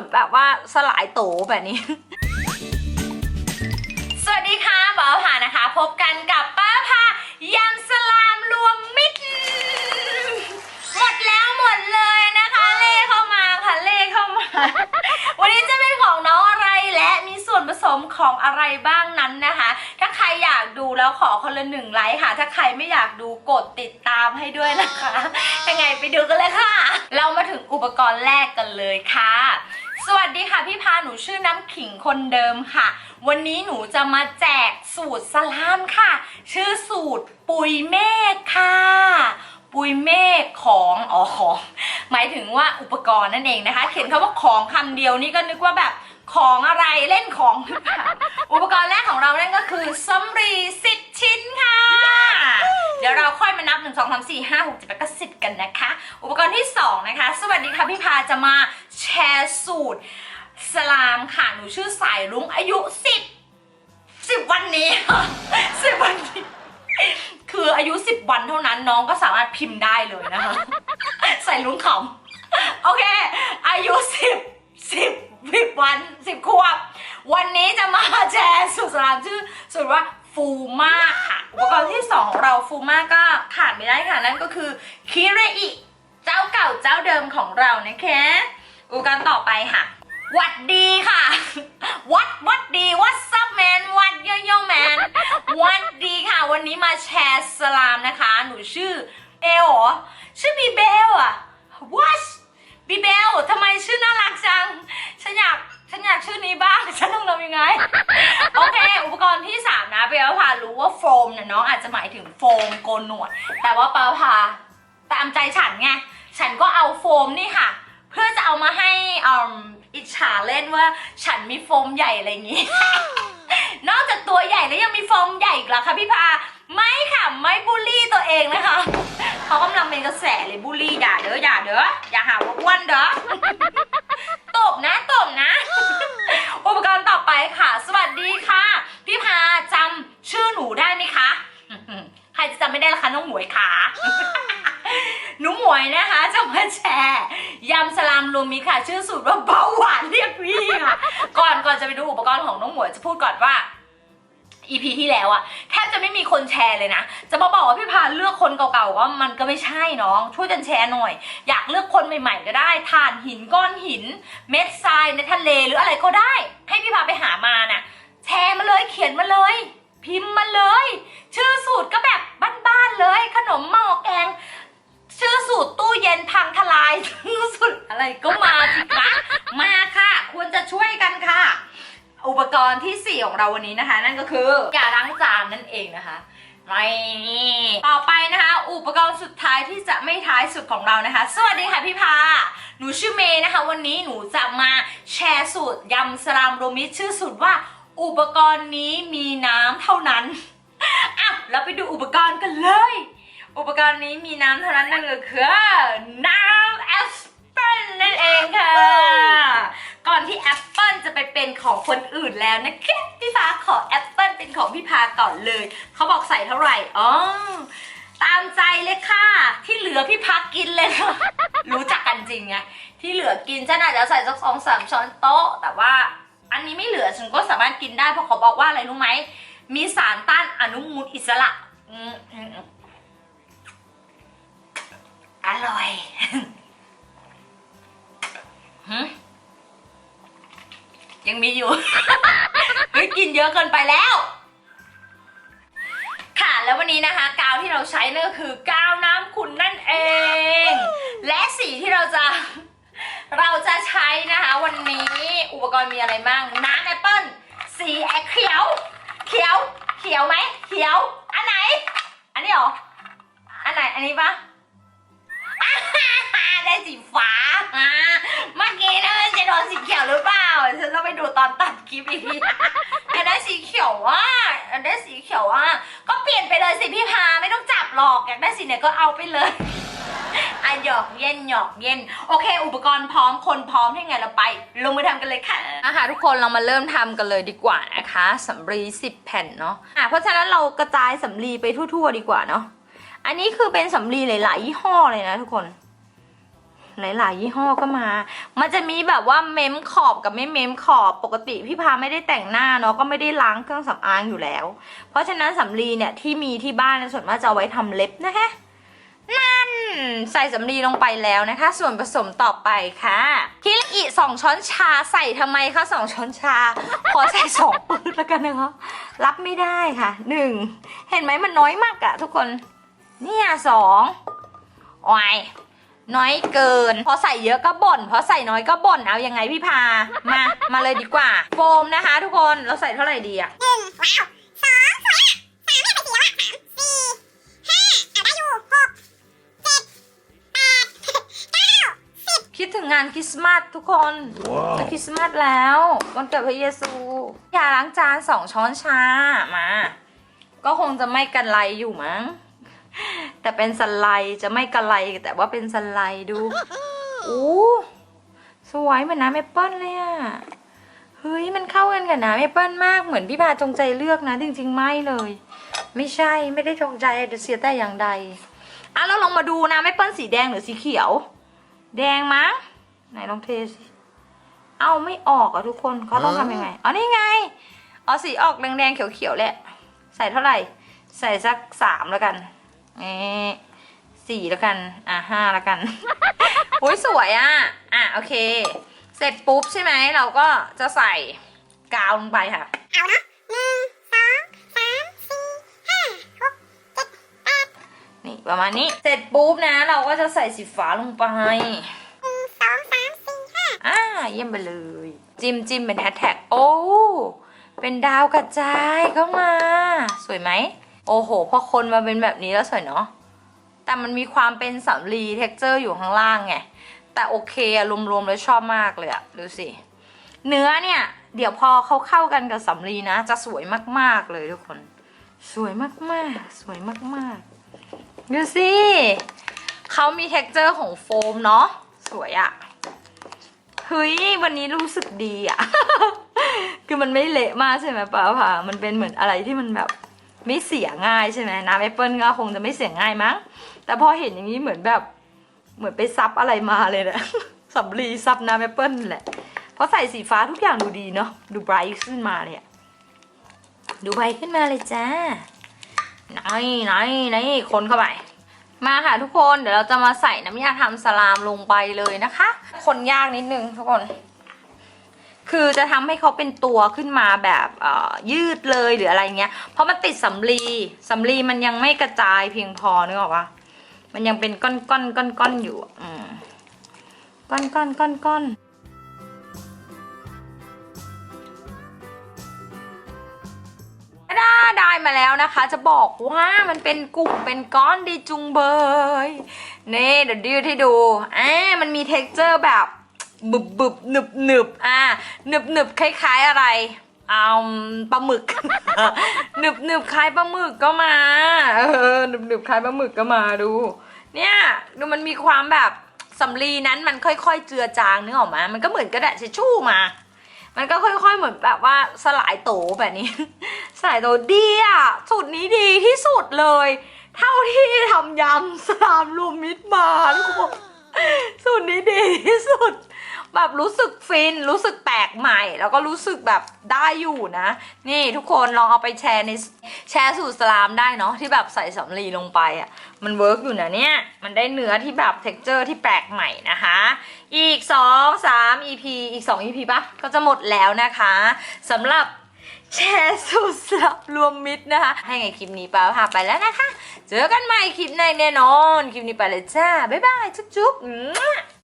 ือนแบบว่าสลายโตแบบนี้ สวัสดีค่ะป้าพานะคะ พบกันกับป้าพายำสลามรวมมิตร หมดแล้วหมดเลยนะคะ เล่เข้ามาค่ะเล่เข้ามา วันนี้จะเป็นของน้องอะไรและมีส่วนผสมของอะไรบ้างนั้นนะคะ ถ้าใครอยากดูแล้วขอคนละหนึ่งไลค์ค่ะ ถ้าใครไม่อยากดูกดติดตามให้ด้วยนะคะยังไงไปดูกันเลยค่ะ เรามาถึงอุปกรณ์แรกกันเลยค่ะ สวัสดีค่ะพี่พาหนูชื่อน้ำขิงคนเดิมค่ะ วันนี้หนูจะมาแจกสูตรสลามค่ะ ชื่อสูตรปุยเมฆค่ะ ปุยเมฆของอ๋อของหมายถึงว่าอุปกรณ์นั่นเองนะคะ เขียนคำว่าของคำเดียวนี่ก็นึกว่าแบบของอะไรเล่นของ อุปกรณ์แรกของเรานั่นก็คือสำรีสิบชิ้น ค่อยมานับ1 2 3 4 5 6 7 8 9 10กันนะคะ อุปกรณ์ที่2นะคะ สวัสดีค่ะพี่พาจะมาแชร์สูตรสลามค่ะ หนูชื่อสายรุ้งอายุ10 10วันนี้10วันนี้คืออายุ 10 วันเท่านั้นน้องก็สามารถพิมพ์ได้เลยนะคะ ใส่ลุงขำโอเค อายุ 10 10 10วัน 10 ขวบ วันนี้จะมาแชร์สูตรสลามชื่อสูตรว่า ฟูมาค่ะ อุปกรณ์ที่ 2 ของเราฟูมาก็ขาดไม่ได้ค่ะ นั่นก็คือคิเรอิเจ้าเก่าเจ้าเดิมของเรานะคะอุปกรณ์ต่อไปค่ะ วัดดีค่ะ วัดวัดดีวัดซับแมนวัดโยโย่แมนวัดดีค่ะ วันนี้มาแชร์สลามนะคะ หนูชื่อเบลหรอชื่อบีเบลอะ what บีเบลทำไมชื่อน่ารักจัง ฉันอยาก ฉันอยากชื่อนี้บ้าง ฉันต้องทำยังไง เค อุปกรณ์ที่ 3 นะเบลพารู้ว่าโฟมเนี่ยน้องอาจจะหมายถึงโฟมโกนหนวด แต่ว่าเปาพาตามใจฉันไง ฉันก็เอาโฟมนี่ค่ะ เพื่อจะเอามาให้อืมอิจฉาเล่นว่าฉันมีโฟมใหญ่อะไรอย่างงี้ นอกจากตัวใหญ่แล้วยังมีโฟมใหญ่อีกเหรอคะพี่พา ไม่ค่ะ ไม่บูลลี่ตัวเองนะคะเขากำลังเป็นกระแสเลยบูลลี่อย่าเด้ออย่าเด้ออย่าหาว่าอ้วนเด้อตบนะตบนะ อุปกรณ์ต่อไปค่ะ สวัสดีค่ะ พี่พาจำชื่อหนูได้ไหมคะ ใครจะจำ ไม่ได้ล่ะคะน้องหมวยขาหนูหมวยนะคะจะมาแชร์ยำสลามรวมมิตรค่ะ ชื่อสูตรว่าเบาหวานเรียกพี่ค่ะ ก่อนก่อนจะไปดูอุปกรณ์ของน้องหมวยจะพูดก่อนว่า EP ที่แล้วอะแทบจะไม่มีคนแชร์เลยนะ จะมาบอกว่าพี่พาเลือกคนเก่าๆก็มันก็ไม่ใช่น้อง ช่วยกันแชร์หน่อย อยากเลือกคนใหม่ๆก็ได้ถ่านหินก้อนหิน เม็ดทรายในทะเลหรืออะไรก็ได้ ให้พี่พาไปหามาน่ะ แชร์มาเลยเขียนมาเลย พิมพ์มาเลย ชื่อสูตรก็แบบ ของเราวันนี้นะคะ นั่นก็คือยาล้างจานนั่นเองนะคะไม่ต่อไปนะคะ อุปกรณ์สุดท้ายที่จะไม่ท้ายสุดของเรานะคะ สวัสดีค่ะพี่พา หนูชื่อเมย์นะคะ วันนี้หนูจะมาแชร์สูตรยำสลามโรมิชื่อสูตรว่า อุปกรณ์นี้มีน้ำเท่านั้นอะเราไปดูอุปกรณ์กันเลย อุปกรณ์นี้มีน้ำเท่านั้นนั่นก็คือน้ำแอปเปิ้ลนั่นเองค่ะ ก่อนที่แอปเปิลจะไปเป็นของคนอื่นแล้วนะคะ พี่พาขอแอปเปิลเป็นของพี่พาก่อนเลย เขาบอกใส่เท่าไหร่อ๋อตามใจเลยค่ะ ที่เหลือพี่พักกินเลยค่ะรู้จักกันจริงไงที่เหลือกินฉันอาจจะใส่สักสองสามช้อนโต๊ะ แต่ว่าอันนี้ไม่เหลือฉันก็สามารถกินได้เพราะเขาบอกว่าอะไรรู้ไหมมีสารต้านอนุมูลอิสระอร่อยยังมีอยู่ ฮ้ยกินเยอะเกินไปแล้ว ค่ะแล้ววันนี้นะคะกาวที่เราใช้นั่นก็คือกาวน้ำขุ่นนั่นเอง และสีที่เราจะ เราจะใช้นะคะวันนี้อุปกรณ์มีอะไรบ้างน้ำแอปเปิ้ลสีแอเขียว เขียว เขียวไหมเขียว อันไหน อันนี้เหรอ อันไหน อันนี้ปะ ได้สีฟ้าอ่าเมื่อกี้นะจะโดนสีเขียวหรือเปล่าฉันต้องไปดูตอนตัดคลิปอีกทีอยากได้สีเขียวอะอยากได้สีเขียวอะก็เปลี่ยนไปเลยสิพี่พาไม่ต้องจับหรอกอยากได้สีไหนก็เอาไปเลยอะหยอกเย็นหยอกเย็น โอเค อุปกรณ์พร้อมคนพร้อมให้ไงเราไป ลงมือทำกันเลยค่ะนะคะทุกคนเรามาเริ่มทำกันเลยดีกว่านะคะสำลี10แผ่นเนาะอะเพราะฉะนั้นเรากระจายสำลีไปทั่ว ๆ ดีกว่าเนาะอันนี้คือเป็นสำลีหลายๆยี่ห้อเลยนะทุกคน หลายๆ ยี่ห้อก็มา มันจะมีแบบว่าเม้มขอบกับไม่เม้มขอบปกติพี่พาไม่ได้แต่งหน้าเนาะก็ไม่ได้ล้างเครื่องสำอางอยู่แล้ว เพราะฉะนั้นสำลีเนี่ยที่มีที่บ้านส่วนมากจะเอาไว้ทำเล็บนะคะนั่นใส่สำลีลงไปแล้วนะคะ ส่วนผสมต่อไปค่ะคิริอิสองช้อนชาใส่ทำไมคะสองช้อนชา ขอใส่สองปืนแล้วกันนะคะรับไม่ได้ค่ะหนึ่งเห็นไหมมันน้อยมากอะทุกคน เนี่ยสองโอ้ย น้อยเกิน พอใส่เยอะก็บ่น พอใส่น้อยก็บ่น เอายังไงพี่พา มา มาเลยดีกว่า โฟมนะคะ ทุกคน เราใส่เท่าไหร่ดีอะหนึ่งว้าวสองสวยอะสามไม่ไปสี่แล้วอะสามสี่ห้าอะได้อยู่หกเจ็ดแปดเก้าสิบคิดถึงงานคริสต์มาสทุกคนว้าวจะคริสต์มาสแล้ว วันเกิดพระเยซูยาล้างจานสองช้อนชา มา ก็คงจะไม่กันไลอยู่มั้ง แต่เป็นสไลด์จะไม่กันไลแต่ว่าเป็นสไลด์ดูอู้สวยเหมือนน้ำแอปเปิ้ลเลยอะเฮ้ยมันเข้ากันกับน้ำแอปเปิ้ลมากเหมือนพี่พาจงใจเลือกนะ จริง ๆ ไม่เลย ไม่ใช่ไม่ได้จงใจเดี๋ยวเสียแต่อย่างใดอะเราลองมาดูน้ำแอปเปิ้ลสีแดงหรือสีเขียว แดงมั้งไหนลองเทสิเอาไม่ออกอะทุกคนเขาต้องทำยังไงอ๋อนี่ไงเอาสีออกแดงๆเขียวๆแหละใส่เท่าไหร่ ใส่สักสามแล้วกัน เอสี่แล้วกัน อะห้าแล้วกันโอ้ยสวยอะ อะโอเค เสร็จปุ๊บใช่ไหมเราก็จะใส่กาวลงไปค่ะ เอาเนาะหนึ่งสองสามสี่ห้าหกเจ็ดแปดนี่ประมาณนี้ เสร็จปุ๊บนะ เราก็จะใส่สีฟ้าลงไปหนึ่งสองสามสี่ห้าอ่าเยี่ยมไปเลย จิ้มจิ้มเป็นแฮชแท็กโอ้ เป็นดาวกระจายเข้ามา สวยไหม โอ้โห พอคนมาเป็นแบบนี้แล้วสวยเนาะ แต่มันมีความเป็นสำลีเท็กเจอร์อยู่ข้างล่างไง แต่โอเคอะรวมๆแล้วชอบมากเลยอะดูสิ เนื้อเนี่ย เดี๋ยวพอเขาเข้ากันกับสำลีนะ จะสวยมากๆเลยทุกคน สวยมากๆ สวยมากๆ ดูสิเขามีเท็กเจอร์ของโฟมเนาะ สวยอะเฮ้ย วันนี้รู้สึกดีอะ คือมันไม่เละมากใช่ไหมป้าผ่ามันเป็นเหมือนอะไรที่มันแบบ ไม่เสียง่ายใช่ไหมน้ำแอปเปิลก็คงจะไม่เสียง่ายมั้ง แต่พอเห็นอย่างนี้เหมือนแบบเหมือนไปซับอะไรมาเลยนะสำลีซับน้ำแอปเปิลแหละเพราะใส่สีฟ้าทุกอย่างดูดีเนาะดูไบรท์ขึ้นมาเลยอะดูไบรท์ขึ้นมาเลยจ้าไหนไหนไหนคนเข้าไปมาค่ะทุกคนเดี๋ยวเราจะมาใส่น้ำยาทำสลามลงไปเลยนะคะ คนยากนิดนึงทุกคน คือจะทำให้เขาเป็นตัวขึ้นมาแบบยืดเลยหรืออะไรเงี้ย เพราะมันติดสำลีสำลีมันยังไม่กระจายเพียงพอนึกออกปะมันยังเป็นก้อนก้อนก้อนก้อนอยู่อืก้อนก้อนก้อนก้อนได้มาแล้วนะคะ จะบอกว่ามันเป็นกลุ่มเป็นก้อนดีจุงเบยนี่เดี๋ยวยืดให้ดูอ่ามันมีเท็กเจอร์แบบ บึบบึบหนึบหนึบอ่าหนึบหนึบคล้าย ๆอะไรเอาปลาหมึก หนึบหนึบคล้ายปลาหมึกก็มาเออหนึบหนึบคล้ายปลาหมึกก็มาดู เนี่ยดูมันมีความแบบสำลีนั้นมันค่อยๆ เจือจางนึกออกไหมมันก็เหมือนกระดาษทิชชู่มา มันก็ค่อยๆเหมือนแบบว่าสลายโตแบบนี้ สลายโตดีอะสูตรนี้ดีที่สุดเลย เท่าที่ทำยำสลามรวมมิตรมาทุกคน สูตรนี้ดีที่สุด แบบรู้สึกฟิน รู้สึกแปลกใหม่ แล้วก็รู้สึกแบบได้อยู่นะ นี่ทุกคนลองเอาไปแชร์ในแชร์สูตรสลามได้เนาะที่แบบใส่สำลีลงไปอะ มันเวิร์กอยู่นะเนี่ย มันได้เนื้อที่แบบเท็กเจอร์ที่แปลกใหม่นะคะ อีก 2 3 EP อีก 2 EP ปะก็จะหมดแล้วนะคะสำหรับ แชร์สูตรสลับรวมมิตรนะคะ ให้ไงคลิปนี้ป้าพาไปแล้วนะคะ เจอกันใหม่คลิปในแน่นอน คลิปนี้ไปเลยจ้า บ๊ายบาย จุ๊บๆ